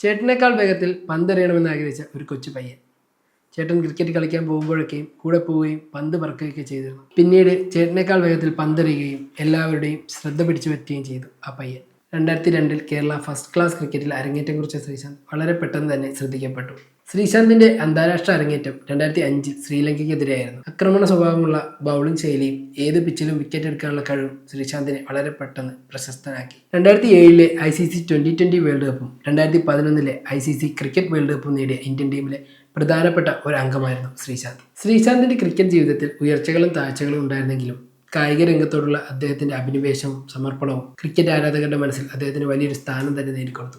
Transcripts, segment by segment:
ചേട്ടനേക്കാൾ വേഗത്തിൽ പന്തെറിയണമെന്ന് ആഗ്രഹിച്ച ഒരു കൊച്ചു പയ്യൻ. ചേട്ടൻ ക്രിക്കറ്റ് കളിക്കാൻ പോകുമ്പോഴൊക്കെയും കൂടെ പോവുകയും പന്ത് പറക്കുകയൊക്കെ ചെയ്തിരുന്നു. പിന്നീട് ചേട്ടനേക്കാൾ വേഗത്തിൽ പന്തെറിയുകയും എല്ലാവരുടെയും ശ്രദ്ധ പിടിച്ചു പറ്റുകയും ചെയ്തു ആ പയ്യൻ. രണ്ടായിരത്തി രണ്ടിൽ കേരള ഫസ്റ്റ് ക്ലാസ് ക്രിക്കറ്റിൽ അരങ്ങേറ്റം കുറിച്ച ശ്രീശാന്ത് വളരെ പെട്ടെന്ന് തന്നെ ശ്രദ്ധിക്കപ്പെട്ടു. ശ്രീശാന്തിന്റെ അന്താരാഷ്ട്ര അരങ്ങേറ്റം രണ്ടായിരത്തി അഞ്ചിൽ ശ്രീലങ്കയ്ക്കെതിരെയായിരുന്നു. ആക്രമണ സ്വഭാവമുള്ള ബൗളിംഗ് ശൈലിയും ഏത് പിച്ചിലും വിക്കറ്റ് എടുക്കാനുള്ള കഴിവും ശ്രീശാന്തിനെ വളരെ പെട്ടെന്ന് പ്രശസ്തനാക്കി. രണ്ടായിരത്തി ഏഴിലെ I C C twenty twenty world കപ്പും രണ്ടായിരത്തി പതിനൊന്നിലെ I C C cricket world കപ്പും നേടിയ ഇന്ത്യൻ ടീമിലെ പ്രധാനപ്പെട്ട ഒരു അംഗമായിരുന്നു ശ്രീശാന്ത്. ശ്രീശാന്തിന്റെ ക്രിക്കറ്റ് ജീവിതത്തിൽ ഉയർച്ചകളും താഴ്ചകളും ഉണ്ടായിരുന്നെങ്കിലും കായിക രംഗത്തോടുള്ള അദ്ദേഹത്തിന്റെ അഭിനിവേശം സമർപ്പണവും ക്രിക്കറ്റ് ആരാധകരുടെ മനസ്സിൽ അദ്ദേഹത്തിന് വലിയൊരു സ്ഥാനം തന്നെ നേടിക്കൊടുത്തു.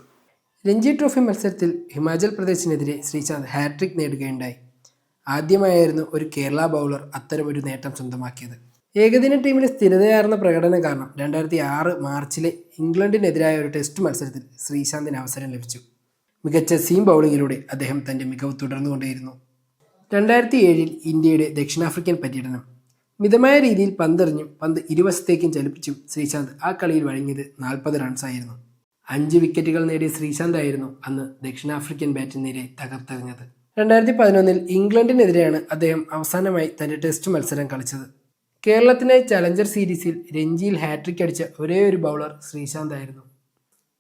രഞ്ജി ട്രോഫി മത്സരത്തിൽ ഹിമാചൽ പ്രദേശിനെതിരെ ശ്രീശാന്ത് ഹാട്രിക് നേടുകയുണ്ടായി. ആദ്യമായായിരുന്നു ഒരു കേരള ബൗളർ അത്തരമൊരു നേട്ടം സ്വന്തമാക്കിയത്. ഏകദിന ടീമിന് സ്ഥിരതയാർന്ന പ്രകടനം കാരണം രണ്ടായിരത്തി ആറ് മാർച്ചിലെ ഇംഗ്ലണ്ടിനെതിരായ ഒരു ടെസ്റ്റ് മത്സരത്തിൽ ശ്രീശാന്തിന് അവസരം ലഭിച്ചു. മികച്ച സീം ബൗളിങ്ങിലൂടെ അദ്ദേഹം തന്റെ മികവ് തുടർന്നുകൊണ്ടേയിരുന്നു. രണ്ടായിരത്തി ഏഴിൽ ഇന്ത്യയുടെ ദക്ഷിണാഫ്രിക്കൻ പര്യടനം മിതമായ രീതിയിൽ പന്തെറിഞ്ഞും പന്ത് ഇരുവശത്തേക്കും ചലിപ്പിച്ചും ശ്രീശാന്ത് ആ കളിയിൽ വഴങ്ങിയത് നാൽപ്പത് റൺസായിരുന്നു. അഞ്ച് വിക്കറ്റുകൾ നേടിയ ശ്രീശാന്ത് ആയിരുന്നു അന്ന് ദക്ഷിണാഫ്രിക്കൻ ബാറ്റിനെതിരെ തകർത്തെറിഞ്ഞത്. രണ്ടായിരത്തി പതിനൊന്നിൽ ഇംഗ്ലണ്ടിനെതിരെയാണ് അദ്ദേഹം അവസാനമായി തന്റെ ടെസ്റ്റ് മത്സരം കളിച്ചത്. കേരളത്തിനെ ചലഞ്ചർ സീരീസിൽ രഞ്ജിയിൽ ഹാട്രിക് അടിച്ച ഒരേ ഒരു ബൗളർ ശ്രീശാന്ത് ആയിരുന്നു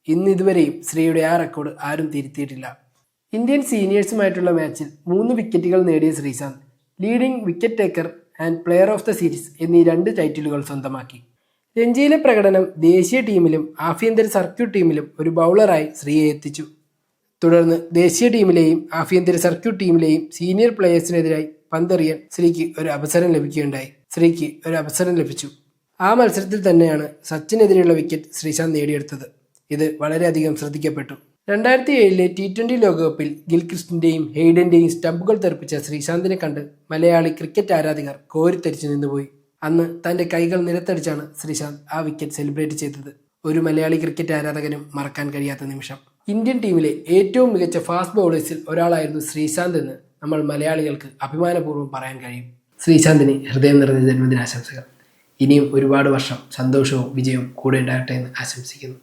ഇന്ന് ഇതുവരെയും ശ്രീയുടെ ആ റെക്കോർഡ് ആരും തിരുത്തിയിട്ടില്ല. ഇന്ത്യൻ സീനിയേഴ്സുമായിട്ടുള്ള മാച്ചിൽ മൂന്ന് വിക്കറ്റുകൾ നേടിയ Sreesanth leading wicket taker and player of the series എന്നീ രണ്ട് ടൈറ്റിലുകൾ സ്വന്തമാക്കി. രഞ്ജിയിലെ പ്രകടനം ദേശീയ ടീമിലും ആഭ്യന്തര സർക്യൂട്ട് ടീമിലും ഒരു ബൗളറായി ശ്രീയെ എത്തിച്ചു. തുടർന്ന് ദേശീയ ടീമിലെയും ആഭ്യന്തര സർക്യൂട്ട് ടീമിലെയും സീനിയർ പ്ലെയേഴ്സിനെതിരായി പന്തെറിയാൻ ശ്രീക്ക് ഒരു അവസരം ലഭിക്കുകയുണ്ടായി. ശ്രീക്ക് ഒരു അവസരം ലഭിച്ചു. ആ മത്സരത്തിൽ തന്നെയാണ് സച്ചിനെതിരെയുള്ള വിക്കറ്റ് ശ്രീശാന്ത് നേടിയെടുത്തത്. ഇത് വളരെയധികം ശ്രദ്ധിക്കപ്പെട്ടു. രണ്ടായിരത്തി ഏഴിലെ ടി ട്വന്റി ലോകകപ്പിൽ ഗിൽക്രിസ്റ്റിന്റെയും ഹെയ്ഡന്റെയും സ്റ്റമ്പുകൾ തെറിപ്പിച്ച ശ്രീശാന്തിനെ കണ്ട് മലയാളി ക്രിക്കറ്റ് ആരാധകർ കോരിത്തരിച്ചു നിന്നുപോയി. അന്ന് തന്റെ കൈകൾ നിരത്തടിച്ചാണ് ശ്രീശാന്ത് ആ വിക്കറ്റ് സെലിബ്രേറ്റ് ചെയ്തത്. ഒരു മലയാളി ക്രിക്കറ്റ് ആരാധകനും മറക്കാൻ കഴിയാത്ത നിമിഷം. ഇന്ത്യൻ ടീമിലെ ഏറ്റവും മികച്ച ഫാസ്റ്റ് ബൗളേഴ്സിൽ ഒരാളായിരുന്നു ശ്രീശാന്ത് എന്ന് നമ്മൾ മലയാളികൾക്ക് അഭിമാനപൂർവം പറയാൻ കഴിയും. ശ്രീശാന്തിന് ഹൃദയം നിറഞ്ഞ ജന്മദിനാശംസകൾ. ഇനിയും ഒരുപാട് വർഷം സന്തോഷവും വിജയവും കൂടെ ഉണ്ടാകട്ടെ എന്ന് ആശംസിക്കുന്നു.